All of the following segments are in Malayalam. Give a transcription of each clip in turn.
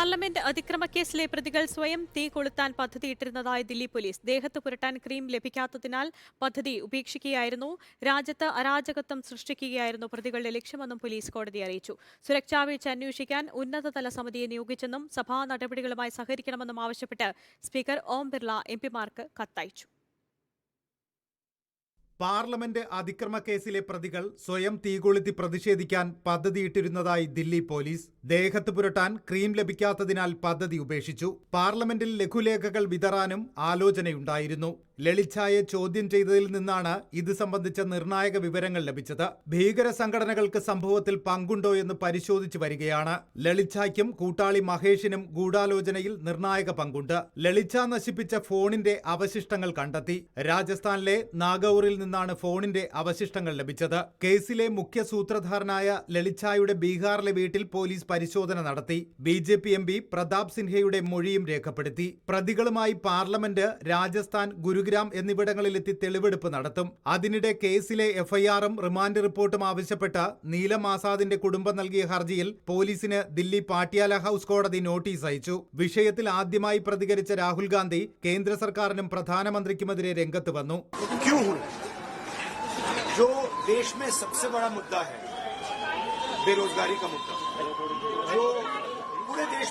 പാർലമെന്റ് അതിക്രമ കേസിലെ പ്രതികൾ സ്വയം തീ കൊളുത്താൻ പദ്ധതിയിട്ടിരുന്നതായി ദില്ലി പോലീസ്. ദേഹത്ത് പുരട്ടാൻ ക്രീം ലഭിക്കാത്തതിനാൽ പദ്ധതി ഉപേക്ഷിക്കുകയായിരുന്നു. രാജ്യത്ത് അരാജകത്വം സൃഷ്ടിക്കുകയായിരുന്നു പ്രതികളുടെ ലക്ഷ്യമെന്നും പോലീസ് കോടതി അറിയിച്ചു. സുരക്ഷാ വീഴ്ച അന്വേഷിക്കാൻ ഉന്നതതല സമിതിയെ നിയോഗിച്ചെന്നും സഭാ നടപടികളുമായി സഹകരിക്കണമെന്നും ആവശ്യപ്പെട്ട് സ്പീക്കർ ഓം ബിർള എംപിമാർക്ക് കത്തയച്ചു. പാർലമെന്റ് അതിക്രമ കേസിലെ പ്രതികൾ സ്വയം തീകൊളുത്തി പ്രതിഷേധിക്കാൻ പദ്ധതിയിട്ടിരുന്നതായി ദില്ലി പോലീസ് ദേഹത്ത് പുരട്ടാൻ ക്രീം ലഭിക്കാത്തതിനാൽ പദ്ധതി ഉപേക്ഷിച്ചു. പാർലമെന്റിൽ ലഘുലേഖകൾ വിതറാനും ആലോചനയുണ്ടായിരുന്നു. ലളിച്ചായെ ചോദ്യം ചെയ്തതിൽ നിന്നാണ് ഇത് സംബന്ധിച്ച നിർണായക വിവരങ്ങൾ ലഭിച്ചത്. ഭീകര സംഘടനകൾക്ക് സംഭവത്തിൽ പങ്കുണ്ടോ എന്ന് പരിശോധിച്ചു വരികയാണ്. ലളിച്ചായ്ക്കും കൂട്ടാളി മഹേഷിനും ഗൂഢാലോചനയിൽ നിർണായക പങ്കുണ്ട്. ലളിച്ച നശിപ്പിച്ച ഫോണിന്റെ അവശിഷ്ടങ്ങൾ കണ്ടെത്തി. രാജസ്ഥാനിലെ നാഗൌറിൽ നിന്നാണ് ഫോണിന്റെ അവശിഷ്ടങ്ങൾ ലഭിച്ചത്. കേസിലെ മുഖ്യ സൂത്രധാരനായ ലളിച്ചായുടെ ബീഹാറിലെ വീട്ടിൽ പോലീസ് പരിശോധന നടത്തി. B J P M P Prathap സിൻഹയുടെ മൊഴിയും രേഖപ്പെടുത്തി. പ്രതികളുമായി പാർലമെന്റ് രാജസ്ഥാൻ ഗുരുഗ്രാം എന്നിവിടങ്ങളിലെത്തി തെളിവെടുപ്പ് നടത്തും. അതിനിടെ കേസിലെ എഫ്ഐആറും റിമാൻഡ് റിപ്പോർട്ടും ആവശ്യപ്പെട്ട് നീലം ആസാദിന്റെ കുടുംബം നൽകിയ ഹർജിയിൽ പോലീസിന് ദില്ലി പാട്യാല ഹൌസ് കോടതി നോട്ടീസ് അയച്ചു. വിഷയത്തിൽ ആദ്യമായി പ്രതികരിച്ച രാഹുൽ ഗാന്ധി കേന്ദ്ര സർക്കാരിനും പ്രധാനമന്ത്രിക്കുമെതിരെ രംഗത്ത് വന്നു. ബേരോസ്ഗാരി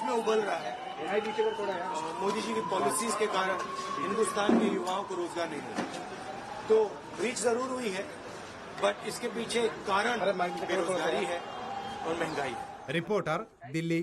में उबल रहा है। मोदी जी की पॉलिसीज़ के कारण हिंदुस्तान के युवाओं को रोज़गार नहीं मिला। तो रीच ज़रूर हुई है बट इसके पीछे कारण बेरोजगारी है और महँगाई है। रिपोर्टर दिल्ली।